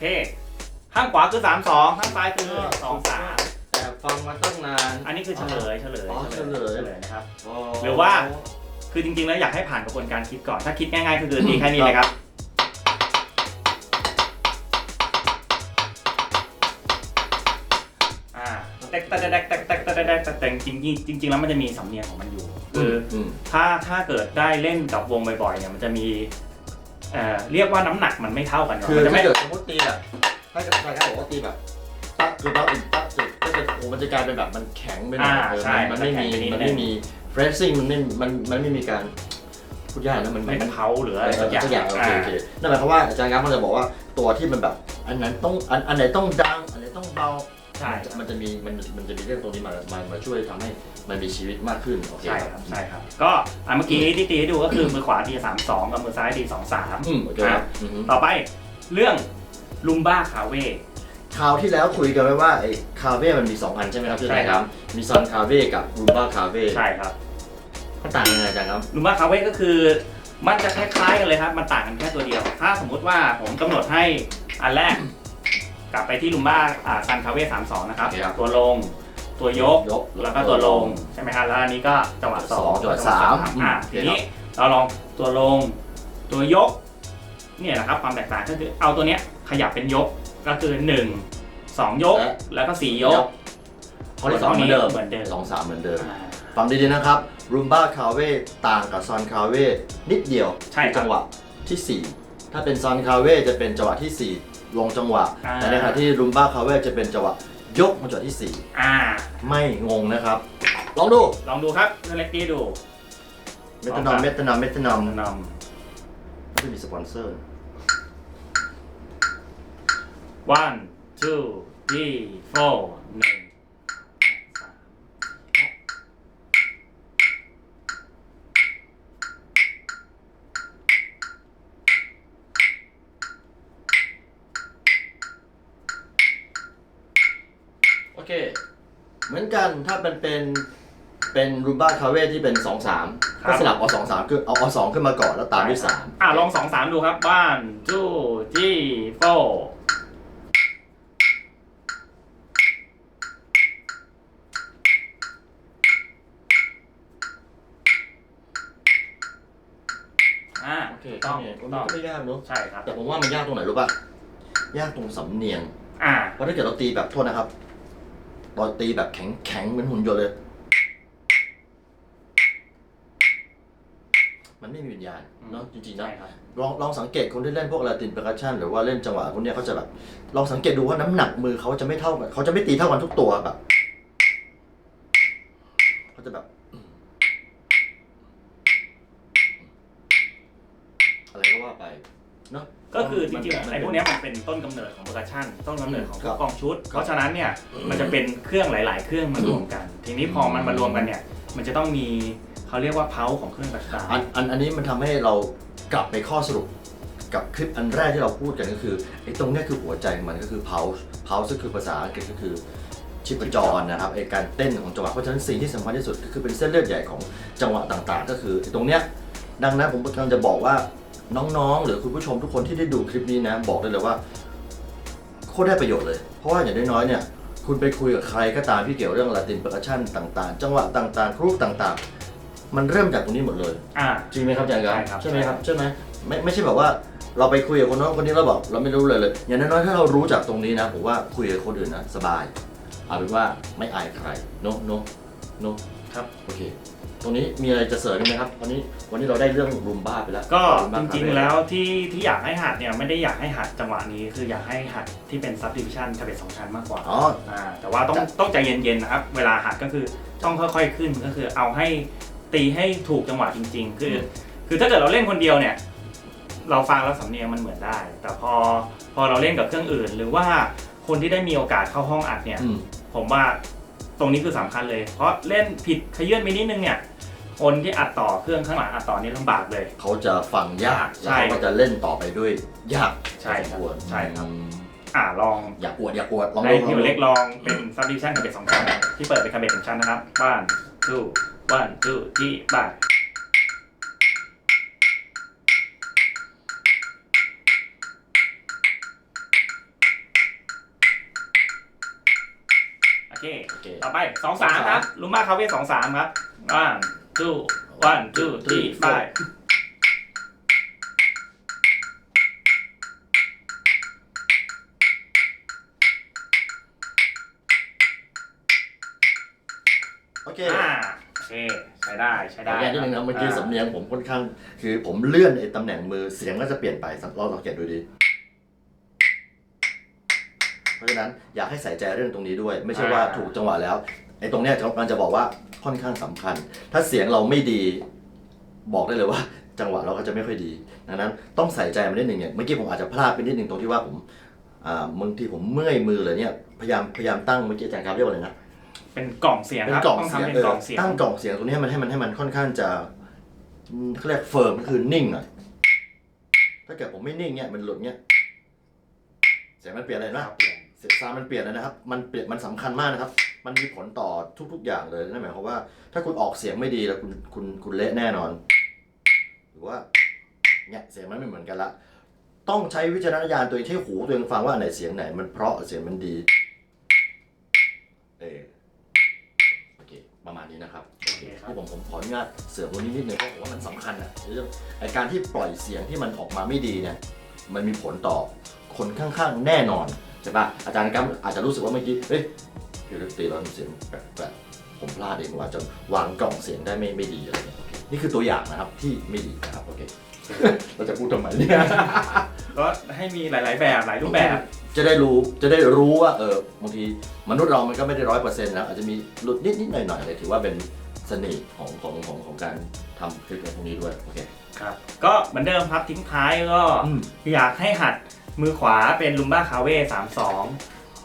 เค ข้างขวาคือสามสองข้างซ้ายคือสองสามแต่ฟังมาตั้งนานอันนี้คือเฉลยเฉลยอ๋อเฉลย เฉลยนะครับอ๋อหรือว่า คือจริงๆ แล้วอยากให้ผ่านกระบวนการคิดก่อน ถ้าคิดง่ายๆ ก็คือตีแค่นี้เลยครับ อ่าแตกแตกแตกแตกแตกแตกแตกแตกแต่จริงๆจริงๆ แล้วมันจะมีสำเนียงของมันอยู่ คืออืมถ้าถ้าเกิดได้เล่นกับวงบ่อยๆเนี่ยมันจะมี เอ่อเรียกว่าน้ำหนักมันไม่เท่ากันเนอะคือมันจะถ้าไม่เกิดสมมติตีแบบถ้าเกิดใครเขาบอกว่าตีแบบตักคือตักอีกตักจุดก็จะโอ้มันจะกลายเป็นแบบมันแข็งไปหน่อยอ่าเออใช่มันไม่มีมันจะแข็งไปนิดนึงมันไม่มีเฟรชซิ่งมันไม่มันมันไม่มีการพูดยากนะมันไม่มันเผาหรือเออะไรอสักอย่างสักอย่างโอเคอ่า โอเคนั่นหมายความว่าอาจารย์ครับมันจะบอกว่าตัวที่มันแบบ อันไหนต้องอันอันไหนต้องดัง อันไหนต้องเบา ใช่มันจะมีมันมันจะมีเรื่องตรงนี้มามามาช่วยทำให้มันมีชีวิตมากขึ้นโอเคใช่ครับใช่ครับ ก็อะเมื่อกี้ที่ตีให้ดูก็คือมือขวาตีสามสองกับมือซ้ายตีสองสามอืมโอเคครับอือฮึ ต่อไปเรื่องลุมบ้าคาเว่คราวที่แล้วคุยกันไว้ว่าไอ้คาเฟ่มันมี 2 อันใช่ไหมครับที่ใช่ครับ มีซันคาเฟ่กับรูมบ้าคาเฟ่ใช่ครับ มันต่างยังไงอาจารย์ครับ ลุมบ้าคาเว่ก็คือมันจะคล้ายๆกันเลยครับ มันต่างกันแค่ตัวเดียว ถ้าสมมุติว่าผมกำหนดให้อันแรก กลับไปที่ลุมบ้าอ่าซันคาเว่สามสองนะครับ ตัวลง ตัวยก ยก แล้วก็ตัวลงใช่ไหมครับแล้วอันนี้ก็จังหวะสองจังหวะสามอะอืมทีนี้เราลองตัวลง ตัวยก เนี่ยนะครับความแตกต่างก็คือเอาตัวเนี้ยขยับเป็นยกก็คือหนึ่งสองยกแล้วก็สี่ยกข้อที่สองเหมือนเดิมเหมือนเดิมสองสามเหมือนเดิม อ่า ฟังดีๆนะครับรูมบ้าคาเฟ่ต่างกับซันคาเฟ่นิดเดียวใช่ครับ จังหวะที่4 ถ้าเป็นซันคาเฟ่จะเป็นจังหวะที่ 4 ลงจังหวะ อ่า แต่ในขณะที่รูมบ้าคาเฟ่จะเป็นจังหวะยกมาจังหวะที่ อ่า 4 ไม่งงนะครับ ลองดู ลองดูครับเพื่อนเล็กตี้ดู เมทานอม เมทานอม เมทานอมนไม่มีสปอนเซอร์ำ one two three four หนึ่ง เคเหมือนกันถ้าเป็นเป็นเป็นรูมบ้าคาเฟ่ที่เป็น 2 3 ก็สลับเอา2 3คือเอาเอา2ขึ้นมาก่อนแล้วตามด้วย3อ่าลองสองสามดูครับ one two three four อ่าโอเคต้ต้อองงถูกต้ต้อองงก็ไม่ยากเนอะใช่ครับ แต่ผมว่ามันยากตรงไหนรู้ป่ะ ยากตรงสำเนียงอ่า เพราะถ้าเกิดเราตีแบบโทษนะครับ เราตีแบบแข็งแข็งๆเหมือนหุ่นยนต์เลย มันไม่มีวิญญาณเนาะจริงๆนะ ใช่ครับ ลองลองสังเกตคนที่เล่นพวกลาตินเปอร์คัชชันหรือว่าเล่นจังหวะพวกเนี้ยเขาจะแบบลองสังเกตดูว่าน้ำหนักมือเขาจะไม่เท่ากันเขาจะไม่ตีเท่ากันทุกตัวแบบเขาจะแบบ เนาะ ก็คือจริงมัๆไอ้พวกเนี้ยมันเป็นต้นกำเนิดของ p e r c u s s i o n ต้นกำเนิดของพครัวกบกองชุด เพราะฉะนั้นเนี่ยมันจะเป็นเครื่องหลาย ๆ เครื่องมารวมกัน ทีนี้พอมันมารวมกันเนี่ยมันจะต้องมีเขาเรียกว่าเพาของเครื่องต่างอันอันอันนี้มันทำให้เรากลับไปข้อสรุปกับคลิปอันแรกที่เราพูดกันก็คือไอ้ตรงเนี้ยคือหัวใจของมันก็คือ pulse pulse ก็คือภาษาอังกฤษก็คือชิปจรนะครับไอ้การเต้นของจังหวะเพราะฉะนั้นสิ่งที่สำคัญที่สุดก็คือเป็นเส้นเลือดใหญ่ของจังหวะต่างๆ ก็คือไอ้ตรงเนี้ยดังนั้นผมกำลังจะบอกว่า น้องๆ หรือคุณผู้ชมทุกคนที่ได้ดูคลิปนี้นะ บอกได้เลยว่าโคตรได้ประโยชน์เลย เพราะว่าอย่างน้อยๆเนี่ยคุณไปคุยกับใครก็ตามที่เกี่ยวเรื่องลาตินเปอร์คัชชันต่างๆ จังหวะต่างๆกรุ๊ปต่างๆ มันเริ่มจากตรงนี้หมดเลยๆอ่า จริงไหมครับอาจารย์ใช่ครับใช่ไหมครับใช่ไหมไม่ไม่ใช่แบบว่าเราไปคุยกับคนโน้นคนนี้เราบอกเราไม่รู้เลยเลย อย่างน้อยๆถ้าเรารู้จากตรงนี้นะผมว่าคุยกับคนอื่นนะสบายเอาเป็นว่าไม่อายใครโนโนโนครับโอเค ตรงนี้มีอะไรจะเสริมไหมครับวันนี้วันนี้เราได้เรื่องรุมบ้าไปแล้วก็มบ้าจริงคาเฟ่ๆแล้วที่ที่อยากให้หัดเนี่ยไม่ได้อยากให้หัดจังหวะนี้คืออยากให้หัดที่เป็น subdivision จะเป็นสองชั้นมากกว่าอ๋ออ่าแต่ว่าต้องจ้ะต้องใจเย็นๆนะครับ เวลาหัดก็คือต้องค่อยๆขึ้นก็คือเอาให้ตีให้ถูกจังหวะจริง ๆ คือ คือถ้าเกิดเราเล่นคนเดียวเนี่ย เราฟังแล้วสำเนียงมันเหมือนได้ แต่พอพอเราเล่นกับเครื่องอื่น หรือว่าคนที่ได้มีโอกาสเข้าห้องอัดเนี่ยอืมผมว่า ตรงนี้คือสำคัญเลย เพราะเล่นผิดขยื่นไปนิดนึงเนี่ยคนที่อัดต่อเครื่องข้างหลังอัดต่อนี่ลำบากเลย เขาจะฟังยากใช่แล้วเขาก็จะเล่นต่อไปด้วยยากใช่ครับพอสมวใช่ครับอืมอ่าลองอย่าอวดอย่าอวดลองในดูที่ลองดูเล็กลองเป็น subdivision กับเบสสองชั้นที่เปิดเป็นคาเบสหนึ่งชั้นนะครับ one two one two three บ้าน เค โอเค ต่อไปสองสามครับลุมบ้าคาเฟ่สองสามครับ one two one two three five โอเคอ่าโอเค ใช้ได้ใช้ขอได้แก้นิดนึงนะเมื่อกี้าสำเนียงผมค่อนข้าง คือผมเลื่อนไอ้ตำแหน่งมือเสียงก็จะเปลี่ยนไปลองสังเกตดูดี เพราะฉะนั้นอยากให้ใส่ใจเรื่องตรงนี้ด้วย ไม่ใช่ว่าถูกจังหวะแล้วไอ้ตรงเนี้ยมันจะบอกว่าค่อนข้างสำคัญ ถ้าเสียงเราไม่ดีบอกได้เลยว่า จังหวะเราก็จะไม่ค่อยดีดังนั้นต้องใส่ใจมันนิดหนึ่งเนี่ยเมื่อกี้ผมอาจจะพลาดไปนิดหนึ่งตรงที่ว่าผมอ่าบางทีผมเมื่อยมือเลยเนี่ยพยายามพยายามตั้งเมื่อกี้อาจารย์ครับเรียกว่าอะไรนะเป็นกล่องเสียงเป็นครับกล่องต้องเสียงทำเป็นเอกล่อองเสียงตั้งกล่องเสียงตรงนี้ให้มันให้มันให้มันค่อนข้างจะอืมเขาเรียกเฟิร์มก็คือนิ่งอะถ้าเกิดผมไม่นิ่งเนี่ยมันหลุดเนี่ยเสียงมันเปลี่ยนเลยนะ เสียงซาวด์มันเปลี่ยนเลยนะครับ มันเปลี่ยนมันสำคัญมากนะครับ มันมีผลต่อทุก ๆ อย่างเลยนั่นหมายความว่า ถ้าคุณออกเสียงไม่ดีแล้วคุณคุณคุณเละแน่นอน หรือว่าเนี่ยเสียงมันไม่เหมือนกันละ ต้องใช้วิจารณญาณตัวเองที่หูตัวเองฟังว่าอันไหนเสียงไหน มันเพราะเสียงมันดีเออโอเคประมาณนี้นะครับโอเคครับที่ผมผมขออนุญาตเสริมตรงนี้นิดนึงเพราะผมว่ามันสำคัญอะเรื่องไอการที่ปล่อยเสียงที่มันออกมาไม่ดีเนี่ยมันมีผลต่อคนข้างๆแน่นอน ใช่ปะอาจารย์กัมอาจจะรู้สึกว่าเมื่อกี้เฮ้ยพี่ดนตรีเราเสียงแปลกๆผมพลาดเองว่าจะวางกล่องเสียงได้ไม่ไม่ดีอะไรเงี้ยโอเคนี่คือตัวอย่างนะครับที่ไม่ดีนะครับโอเคเราจะพูดทำไมเนี่ยก็ให้มีหลาย ๆ แบบหลายรูปแบบ จะได้รู้จะได้รู้ว่าเออบางทีมนุษย์เรามันก็ไม่ได้ร้อยเปอร์เซ็นต์นะอาจจะมีหลุดนิดนิดหน่อยหน่อยๆเลยถือว่าเป็นเสน่ห์ของของของของการทำคลิปในพวกนี้ด้วยโอเคครับก็เหมือนเดิมครับทิ้งท้ายก็อืมอยากให้หัด มือขวาเป็นลุมบ้าคาเว่สามสอง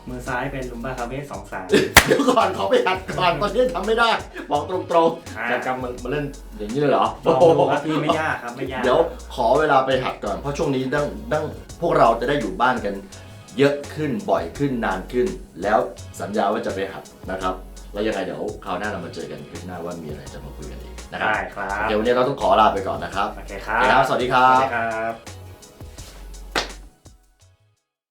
มือซ้ายเป็นลุมบ้าคาเว่สองสาม เดี๋ยวก่อนขอไปหัดก่อนตอนนี้ทำไม่ได้ บอกตรงๆอ่าจะกำมามาเล่นอย่างนี้เลยเหรอลองดูครับพี่ไม่ยากครับไม่ยาก เดี๋ยวขอเวลาไปหัดก่อน เพราะช่วงนี้ดั้งดั้งพวกเราจะได้อยู่บ้านกัน เยอะขึ้นบ่อยขึ้นนานขึ้น แล้วสัญญาว่าจะไปหัดนะครับ แล้วยังไงเดี๋ยวคราวหน้าเรามาเจอกันคลิปหน้าว่ามีอะไรจะมาคุยกันอีกนะครับได้ครับ เดี๋ยววันนี้เราต้องขอลาไปก่อนนะครับโอเคคโอรับเคครับสวัสดีครัสวัสบ ดีครับ